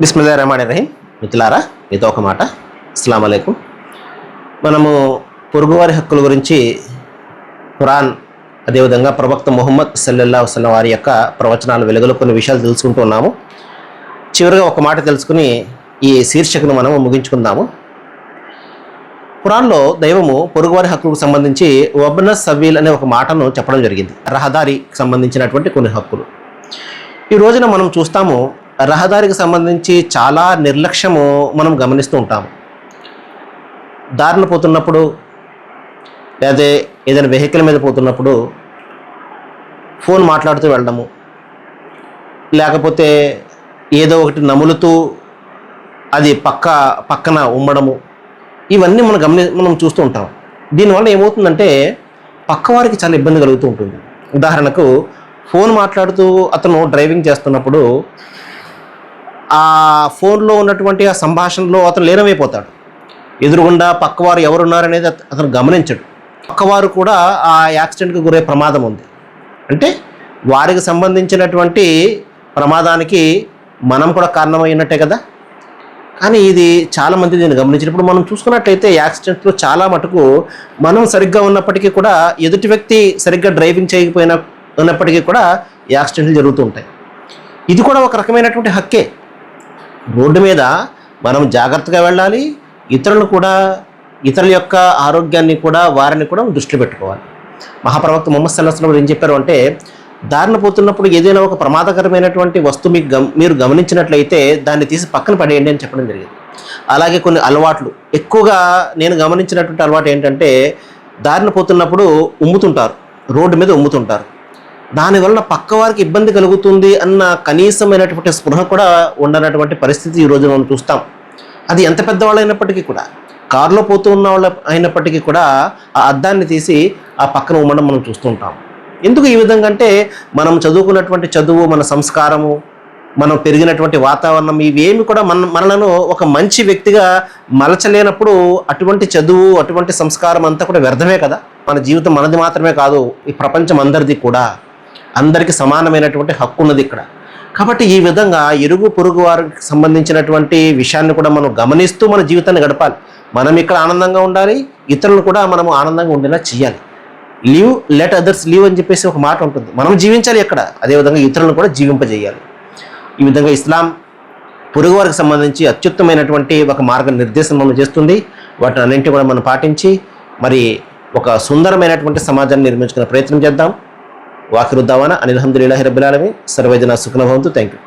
బిస్మిల్లా రహమాన్ రహీం మిత్రులారా మీతో ఒక మాట. అస్సలం అయికం మనము పొరుగువారి హక్కుల గురించి ఖురాన్ అదేవిధంగా ప్రవక్త ముహమ్మద్ సల్లల్లా వసలం వారి యొక్క ప్రవచనాల వెలుగులో కొన్ని విషయాలు తెలుసుకుంటూ ఉన్నాము. చివరిగా ఒక మాట తెలుసుకుని ఈ శీర్షికను మనము ముగించుకుందాము. ఖురాన్లో దైవము పొరుగువారి హక్కులకు సంబంధించి వబ్న సవీల్ అనే ఒక మాటను చెప్పడం జరిగింది. రహదారికి సంబంధించినటువంటి కొన్ని హక్కులు. ఈ రోజున మనం చూస్తాము రహదారికి సంబంధించి చాలా నిర్లక్ష్యము మనం గమనిస్తూ ఉంటాము దారిన పోతున్నప్పుడు లేదా ఏదైనా వెహికల్ మీద పోతున్నప్పుడు ఫోన్ మాట్లాడుతూ వెళ్ళడము లేకపోతే ఏదో ఒకటి నములుతూ అది పక్క పక్కన ఉమ్మడము ఇవన్నీ మనం గమని మనం చూస్తూ ఉంటాం. దీనివల్ల ఏమవుతుందంటే పక్కవారికి చాలా ఇబ్బంది కలుగుతూ ఉంటుంది. ఉదాహరణకు ఫోన్ మాట్లాడుతూ అతను డ్రైవింగ్ చేస్తున్నప్పుడు ఆ ఫోన్లో ఉన్నటువంటి ఆ సంభాషణలో అతను లీనమైపోతాడు. ఎదురుగుండా పక్కవారు ఎవరున్నారనేది అత- అతను గమనించడు. పక్కవారు కూడా ఆ యాక్సిడెంట్కి గురే ప్రమాదం ఉంది. అంటే వారికి సంబంధించినటువంటి ప్రమాదానికి మనం కూడా కారణమైనట్టే కదా? కానీ ఇది చాలామంది దీన్ని గమనించినప్పుడు మనం చూసుకున్నట్లయితే యాక్సిడెంట్లో చాలా మటుకు మనం సరిగ్గా ఉన్నప్పటికీ కూడా ఎదుటి వ్యక్తి సరిగ్గా డ్రైవింగ్ చేయకపోయినా ఉన్నప్పటికీ కూడా యాక్సిడెంట్లు జరుగుతూ ఉంటాయి. ఇది కూడా ఒక రకమైనటువంటి హక్కే. రోడ్డు మీద మనం జాగ్రత్తగా వెళ్ళాలి. ఇతరులు కూడా ఇతరుల యొక్క ఆరోగ్యాన్ని కూడా వారిని కూడా దృష్టిలో పెట్టుకోవాలి. మహాప్రవక్త మొహమ్మద్ సల్లాహం ఏం చెప్పారు అంటే దారిన పోతున్నప్పుడు ఏదైనా ఒక ప్రమాదకరమైనటువంటి వస్తువు మీకు గమ మీరు గమనించినట్లయితే దాన్ని తీసి పక్కన పడేయండి అని చెప్పడం జరిగింది. అలాగే కొన్ని అలవాట్లు. ఎక్కువగా నేను గమనించినటువంటి అలవాటు ఏంటంటే దారిన పోతున్నప్పుడు ఉమ్ముతుంటారు. రోడ్డు మీద ఉమ్ముతుంటారు. దానివల్ల పక్క వారికి ఇబ్బంది కలుగుతుంది అన్న కనీసమైనటువంటి స్పృహ కూడా ఉండనటువంటి పరిస్థితి ఈ మనం చూస్తాం. అది ఎంత పెద్దవాళ్ళు అయినప్పటికీ కూడా కారులో పోతూ ఉన్న వాళ్ళ అయినప్పటికీ కూడా ఆ అద్దాన్ని తీసి ఆ పక్కన ఉమ్మడం మనం చూస్తుంటాం ఎందుకు ఈ విధంగా అంటే మనం చదువుకున్నటువంటి చదువు మన సంస్కారము మనం పెరిగినటువంటి వాతావరణం ఇవేమి కూడా మన మనలను ఒక మంచి వ్యక్తిగా మలచలేనప్పుడు అటువంటి చదువు అటువంటి సంస్కారం అంతా కూడా వ్యర్థమే కదా? మన జీవితం మనది మాత్రమే కాదు ఈ ప్రపంచం అందరిది కూడా. అందరికీ సమానమైనటువంటి హక్కు ఉన్నది ఇక్కడ. కాబట్టి ఈ విధంగా ఇరుగు పొరుగు వారికి సంబంధించినటువంటి విషయాన్ని కూడా మనం గమనిస్తూ మన జీవితాన్ని గడపాలి. మనం ఇక్కడ ఆనందంగా ఉండాలి ఇతరులు కూడా మనం ఆనందంగా ఉండేలా చేయాలి లీవ్ లెట్ అదర్స్ లీవ్ అని చెప్పేసి ఒక మాట ఉంటుంది. మనం జీవించాలి ఇక్కడ. అదేవిధంగా ఇతరులను కూడా జీవింపజేయాలి. ఈ విధంగా ఇస్లాం పొరుగువారికి సంబంధించి అత్యుత్తమైనటువంటి ఒక మార్గ నిర్దేశం మనం చేస్తుంది. వాటిని అన్నింటినీ కూడా మనం పాటించి మరి ఒక సుందరమైనటువంటి సమాజాన్ని నిర్మించుకునే ప్రయత్నం చేద్దాం. వాకిరుద్దామన అని హమ్దుల్లాహి రబ్బుల్ ఆలమీన్ సర్వజన సుఖనభవంతు థ్యాంక్ యూ